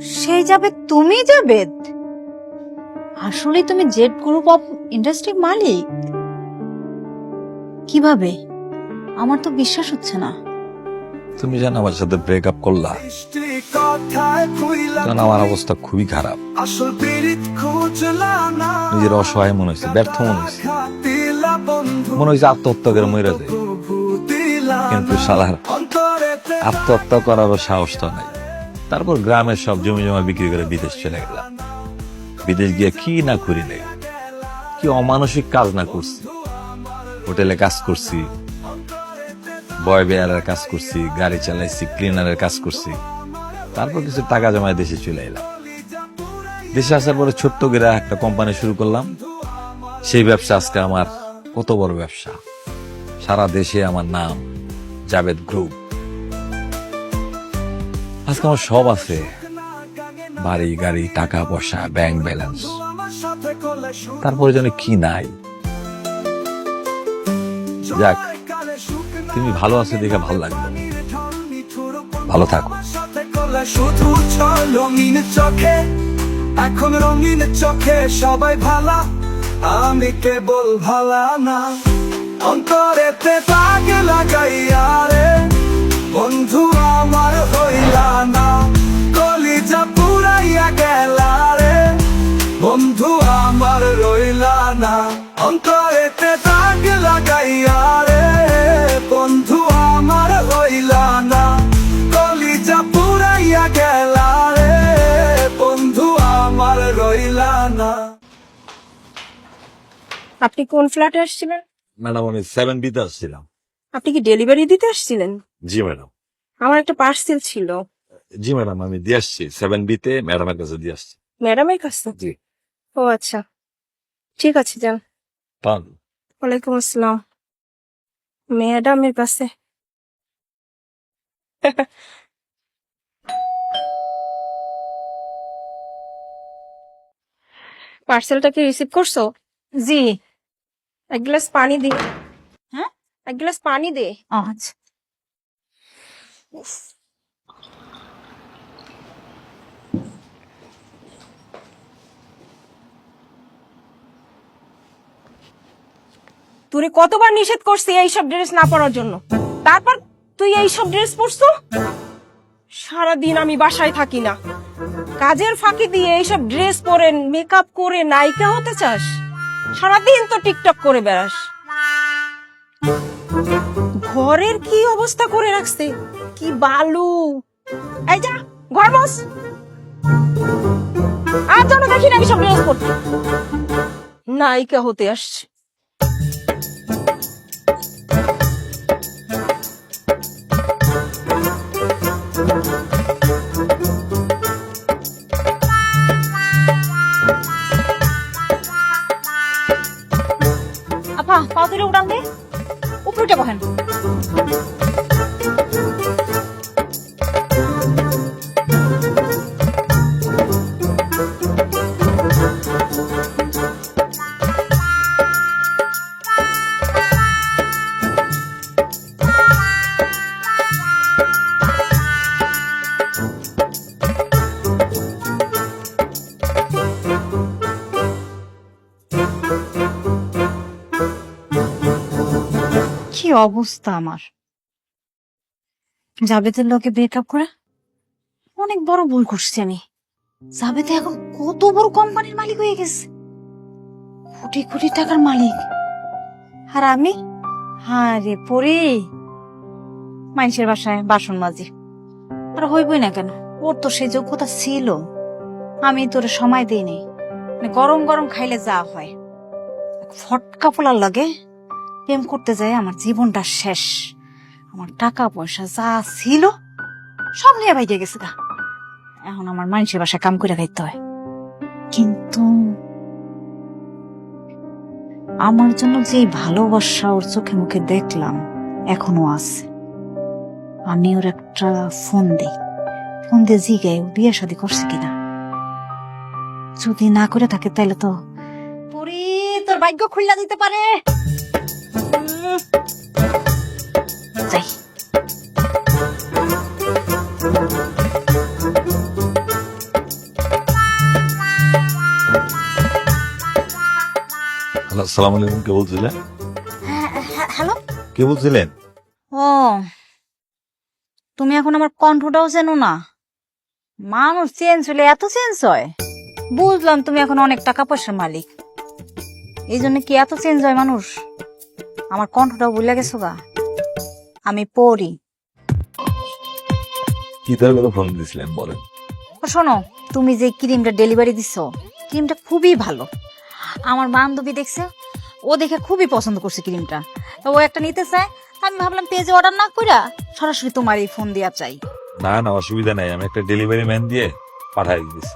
সেই যাবে, তুমি যাবে? আসলে তুমি জেড গ্রুপ অফ ইন্ডাস্ট্রির মালিক। কীভাবে? আমার তো বিশ্বাস হচ্ছে না। তুমি যেন আমার সাথে ব্রেকআপ করলা। কারণ আমার অবস্থা খুবই খারাপ। নিজের অসহায় মনে হয়েছে, ব্যর্থ মনে হয়েছে। মনে হয়েছে আত্মহত্যা করে মরে যায় কিন্তু অন্তরে আত্মহত্যা করারও সাহসটা নাই। তারপর গ্রামের সব জমি জমা বিক্রি করে বিদেশ চলে গেলাম। বিদেশ গিয়ে কি না করি নাই কি অমানসিক কাজ না করছি। হোটেলে কাজ করছি। বয় বেয়ারের কাজ করছি, গাড়ি চালাইছি, ক্লিনারের কাজ করছি। তারপর কিছু টাকা জমায় দেশে চলে এলাম। দেশে আসার পরে ছোট্ট করে একটা কোম্পানি শুরু করলাম। সেই ব্যবসা আজকে আমার কত বড় ব্যবসা। সারা দেশে আমার নাম জাভেদ গ্রুপ আজকে আমার সব আছে। বাড়ি, গাড়ি, টাকা পয়সা ব্যাংক ব্যালেন্স তারপরে যেন কি নাই। যাক, তুমি ভালো আছো দেখে ভালো লাগবে ভালো থাকো। শুধু রঙিন চোখে এখন রঙিন চোখে সবাই ভালা, আমি কেবল ভালা না। অন্তরেতে দাগ লাগাইয়া রে। না। আপনি কোন ফ্ল্যাটে আসছিলেন? ম্যাডাম আমি সেভেন বিতে আসছিলাম। আপনি কি ডেলিভারি দিতে আসছিলেন? জি ম্যাডাম। আমার একটা পার্সেল ছিল। জি ম্যাডাম আমি দিয়ে আসছি। সেভেন বিতে ম্যাডামের কাছে দিয়ে আসছি। ম্যাডামের কাছে? জি। ও আচ্ছা। ঠিক আছে যান। পান। ওয়ালাইকুম আসসালাম। ম্যাডামের কাছে। পার্সেলটা কি রিসিভ করছ? জি। এক গ্লাস পানি দে। হ্যাঁ? এক গ্লাস পানি দে। আচ্ছা। তোরে কতবার নিষেধ করছি এইসব ড্রেস না পরার জন্য? তারপর তুই এইসব ড্রেস পরছো? সারাদিন আমি বাসায় থাকি না। কাজের ফাঁকি দিয়ে এইসব ড্রেস পরে মেকআপ করে নায়িকা হতে চাস? সারাদিন তো টিকটক করে বেড়াস। ঘরের কি অবস্থা করে রাখছে? কি বালু? এই যা, ঘর বস। আর যেন দেখি না আমি সব ড্রেস পরতে নায়িকা হতে আসছে। অবস্থা আমার? জাবেদের লোকে ব্রেকআপ করে? অনেক বড় ভুল করছি আমি। জাবেদ এখন কত বড় কোম্পানির মালিক হয়ে গেছে। কোটি কোটি টাকার মালিক। আর আমি? হ্যাঁ রে পরে মানুষের বাসায় বাসন মাজি। আর হইবই না কেন? ওর তো সেই যোগ্যতা ছিল। আমি তোর সময় দিইনি। মানে গরম গরম খাইলে যা হয়। ফটকা ফোলার লাগে প্রেম করতে যাই আমার জীবনটা শেষ। আমার টাকা পয়সা যা ছিল, সব নিয়ে বাইকে গেছে গা। এখন আমার মানুষের বাসায় কাম করে খাইতে হয়। কিন্তু আমার জন্য যে ভালোবাসা ওর চোখে মুখে দেখলাম, এখনও আছে। আমি ওর একটা ফোন দিই। ফোন দিয়ে জিগাই বিয়ে শাদি করছে কিনা? যদি না করে থাকে তাহলে তো পরি তোর ভাগ্য খুললা দিতে পারে। আসসালামু আলাইকুম কে বলছিলেন হ্যালো? কে বলছিলেন? ও তুমি এখন আমার কণ্ঠটাও চেনো না। মানুষ চেঞ্জ হলে এত চেঞ্জ হয়। বুঝলাম তুমি এখন অনেক টাকা পয়সার মালিক। এই জন্য কি এত চেঞ্জ হয় মানুষ? আমার কণ্ঠটাও ভুলে গেছো গা। আমি পড়ি। কি তার কথা ফোন দিয়েছিলেন বলেন। শোনো তুমি যে ক্রিমটা ডেলিভারি দিছো ক্রিমটা খুবই ভালো। আমার বান্ধবী দেখছে, ও দেখে খুবই পছন্দ করছে ক্রিমটা। ও একটা নিতে চায় আমি ভাবলাম পেজে অর্ডার না কইরা সরাসরি তোমার এই ফোন দিয়া চাই। না না, অসুবিধা নাই, আমি একটা ডেলিভারি ম্যান দিয়ে পাঠাই দিয়েছি